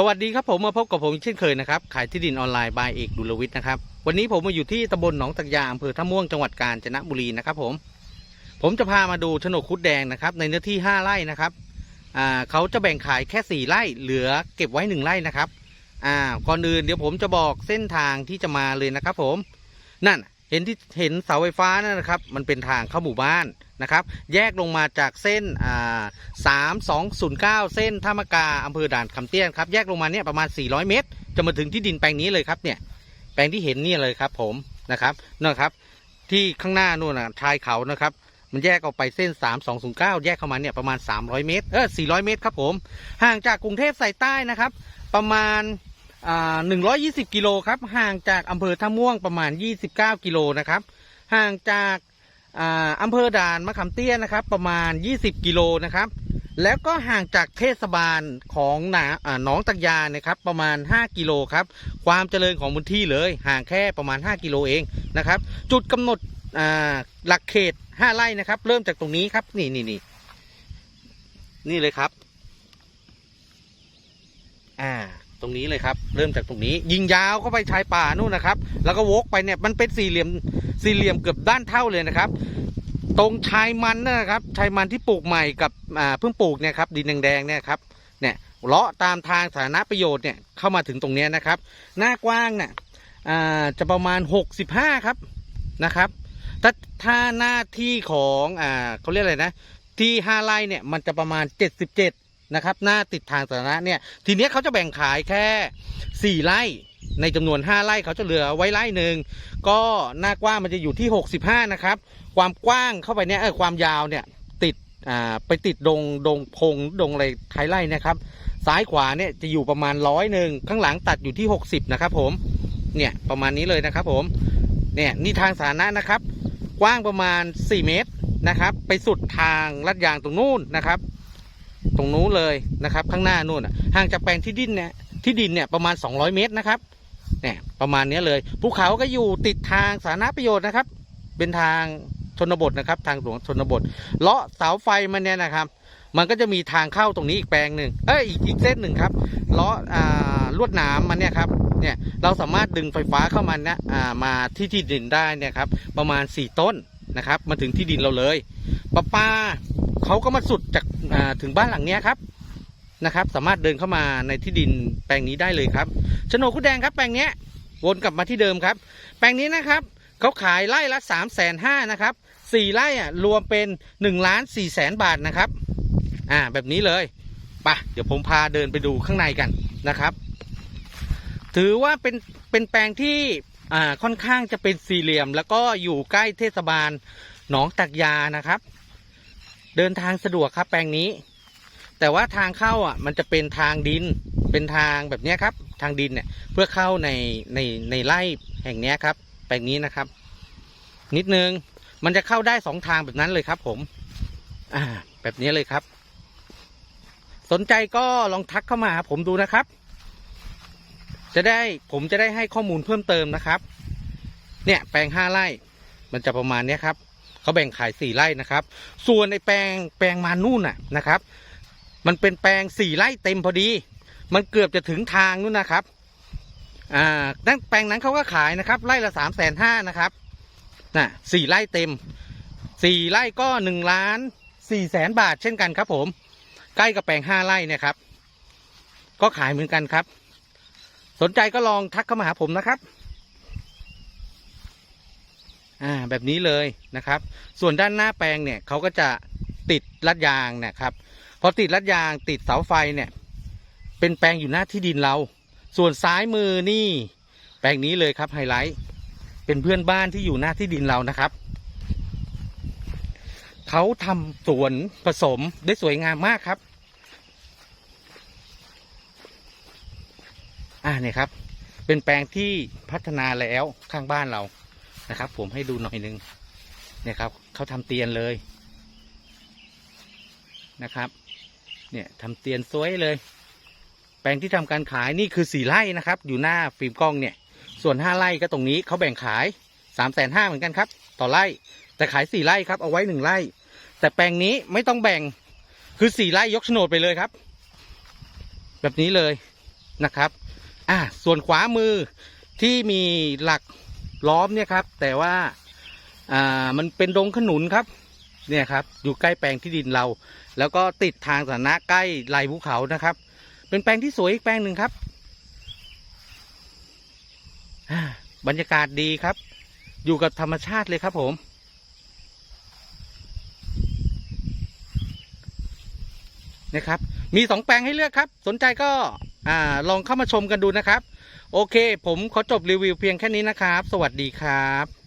สวัสดีครับผมมาพบกับผมเช่นเคยนะครับขายที่ดินออนไลน์บายเอกดุลวิทย์นะครับวันนี้ผมมาอยู่ที่ตำบลหนองตักยาอำเภอท่าม่วงจังหวัดกาญจนบุรีนะครับผมผมจะพามาดูโฉนดคุดแดงนะครับในเนื้อที่ 5 ไร่นะครับอ่าเขาจะแบ่งขายแค่ 4 ไร่เหลือเก็บไว้ 1 ไร่นะครับอ่าก่อนอื่นเดี๋ยวผมจะบอกเส้นทางที่จะมาเลยนะครับผมนั่นเห็นที่เห็นเสาไฟฟ้านั่นนะครับ มันเป็นทางเข้าหมู่บ้าน นะครับ แยกลงมาจากเส้นอ่าสามสองศูนย์เก้าเส้นท่ามะกาอำเภอด่านคำเตี้ยนครับ แยกลงมาเนี่ยประมาณ 400 เมตร จะมาถึงที่ดินแปลงนี้เลยครับเนี่ย แปลงที่เห็นนี่เลยครับผมนะครับนั่นครับ ที่ข้างหน้านู่นนะชายเขานะครับมันแยกออกไปเส้น 3209 แยกเข้ามาเนี่ยประมาณ 300 เมตร เออ 400 เมตรครับผม ห่างจากกรุงเทพสายใต้นะครับ ประมาณอ่า120 กิโลครับ ห่างจากอำเภอท่าม่วงประมาณ 29 กิโลนะครับ ห่างจาก อ่าอำเภอด่านมะขามเตี้ยนะครับ ประมาณ 20 กิโลนะครับ แล้วก็ห่างจากเทศบาลของหนาอ่าหนองตักยานะครับ ประมาณ 5 กิโลครับ ความเจริญของพื้นที่เลยห่างแค่ประมาณ 5 กิโลเองนะครับ จุดกำหนดหลักเขต 5 ไร่นะครับ เริ่มจากตรงนี้ครับ นี่นี่นี่นี่เลยครับ อ่า ตรงนี้เลยครับ เริ่มจากตรงนี้ ยิงยาวเข้าไปชายป่านู่นนะครับ แล้วก็วกไปเนี่ยมันเป็นสี่เหลี่ยมสี่เหลี่ยมเกือบด้านเท่าเลยนะครับ ตรงชายมันนะครับชายมันที่ปลูกใหม่กับอ่าเพิ่งปลูกเนี่ยครับดินแดงๆเนี่ยครับเนี่ยเลาะตามทางสาธารณประโยชน์เนี่ยเข้ามาถึงตรงนี้นะครับ หน้ากว้างเนี่ยจะประมาณ 65 ครับนะครับถ้าถ้าหน้าที่ของอ่าเขาเรียกอะไรนะ ที่5ไร่เนี่ยมันจะประมาณ 77 นะครับ หน้าติดทางสาธารณะเนี่ยทีเนี้ยเขาจะแบ่งขายแค่ 4 ไร่ในจำนวน 5 ไร่เขาจะเหลือไว้ไร่หนึ่งก็หน้ากว้างมันจะอยู่ที่ 65 นะครับ ความกว้างเข้าไปเนี่ยเออความยาวเนี่ยติดอ่าไปติดดงดงพงดงอะไรท้ายไร่นะครับ ซ้ายขวาเนี่ยจะอยู่ประมาณร้อยหนึ่งข้างหลังตัดอยู่ที่ 60 นะครับ ผมเนี่ยประมาณนี้เลยนะครับ ผมเนี่ยนี่ทางสาธารณะนะครับ กว้างประมาณ 4 เมตรนะครับ ไปสุดทางลัดยางตรงนู้นนะครับ ตรงนู้นเลยนะครับ ข้างหน้านู่นห่างจากแปลงที่ดินเนี่ยที่ดินเนี่ยประมาณ 200 เมตรนะครับเนี่ยประมาณเนี้ยเลยภูเขาก็อยู่ติดทางสาธารณประโยชน์นะครับ เป็นทางชนบทนะครับ ทางหลวงชนบทเลาะเสาไฟมันเนี่ยนะครับ มันก็จะมีทางเข้าตรงนี้อีกแปลงหนึ่งเอ้ยอีกอีกเส้นหนึ่งครับเลาะอ่าลวดหนามมันเนี่ยครับเนี่ยเราสามารถดึงไฟฟ้าเข้ามานะอ่ามาที่ที่ดินได้เนี่ยครับประมาณ 4 ต้นนะครับมาถึงที่ดินเราเลย ป้าป้าเขาก็มาสุดจากถึงบ้านหลังเนี้ยครับนะครับ สามารถเดินเข้ามาในที่ดินแปลงนี้ได้เลยครับโฉนดคุแดงครับแปลงเนี้ยวนกลับมาที่เดิมครับ แปลงนี้นะครับเขาขายไร่ละสามแสนห้านะครับสี่ไร่อะรวมเป็นหนึ่งล้านสี่แสนบาทนะครับ อ่าแบบนี้เลยไปะเดี๋ยวผมพาเดินไปดูข้างในกันนะครับ ถือว่าเป็นเป็นแปลงที่อ่าค่อนข้างจะเป็นสี่เหลี่ยม แล้วก็อยู่ใกล้เทศบาลหนองตักยานะครับ เดินทางสะดวกครับแปลงนี้ แต่ว่าทางเข้าอะ มันจะเป็นทางดิน เป็นทางแบบนี้ครับ ทางดินเนี่ย เพื่อเข้าในในในไร่แห่งนี้ครับ แปลงนี้นะครับ นิดนึงมันจะเข้าได้สองทางแบบนั้นเลยครับผม อ่า แบบนี้เลยครับ สนใจก็ลองทักเข้ามาหาผมดูนะครับ จะได้ผมจะได้ให้ข้อมูลเพิ่มเติมนะครับ เนี่ยแปลงห้าไร่ มันจะประมาณนี้ครับ เขาแบ่งขายสี่ไร่นะครับ ส่วนในแปลงแปลงมานู่นน่ะนะครับ มันเป็นแปลงสี่ไร่เต็มพอดี มันเกือบจะถึงทางนู่นนะครับอ่านั่นแปลงนั้นเขาก็ขายนะครับไร่ละสามแสนห้านะครับน่ะสี่ไร่เต็มสี่ไร่ก็หนึ่งล้านสี่แสนบาทเช่นกันครับผม ใกล้กับแปลงห้าไร่เนี่ยครับ ก็ขายเหมือนกันครับ สนใจก็ลองทักเข้ามาหาผมนะครับ อ่าแบบนี้เลยนะครับ ส่วนด้านหน้าแปลงเนี่ยเขาก็จะติดลัดยางนะครับพอติดลัดยางติดเสาไฟเนี่ยเป็นแปลงอยู่หน้าที่ดินเรา ส่วนซ้ายมือนี่ แปลงนี้เลยครับไฮไลท์เป็นเพื่อนบ้านที่อยู่หน้าที่ดินเรานะครับเขาทำสวนผสมได้สวยงามมากครับอ่าเนี่ยครับ เป็นแปลงที่พัฒนาแล้วข้างบ้านเรา นะครับ ผมให้ดูหน่อยหนึ่งเนี่ยครับเขาทำเตียนเลยนะครับ เนี่ยทำเตียนสวยเลย แปลงที่ทำการขายนี่คือสี่ไร่นะครับ อยู่หน้าฟิล์มกล้องเนี่ย ส่วนห้าไร่ก็ตรงนี้เขาแบ่งขายสามแสนห้าเหมือนกันครับ ต่อไร่แต่ขายสี่ไร่ครับเอาไว้หนึ่งไร่ แต่แปลงนี้ไม่ต้องแบ่งคือสี่ไร่ยกโฉนดไปเลยครับ แบบนี้เลยนะครับ อ่าส่วนขวามือที่มีหลัก ล้อมเนี่ยครับ แต่ว่าอ่ามันเป็นดงขนุนครับ เนี่ยครับ อยู่ใกล้แปลงที่ดินเรา แล้วก็ติดทางสาธารณะใกล้ไหลภูเขานะครับ เป็นแปลงที่สวยอีกแปลงหนึ่งครับ บรรยากาศดีครับ อยู่กับธรรมชาติเลยครับผมนะครับ มีสองแปลงให้เลือกครับ สนใจก็ อ่าลองเข้ามาชมกันดูนะครับ โอเค ผมขอจบรีวิวเพียงแค่นี้นะครับ สวัสดีครับ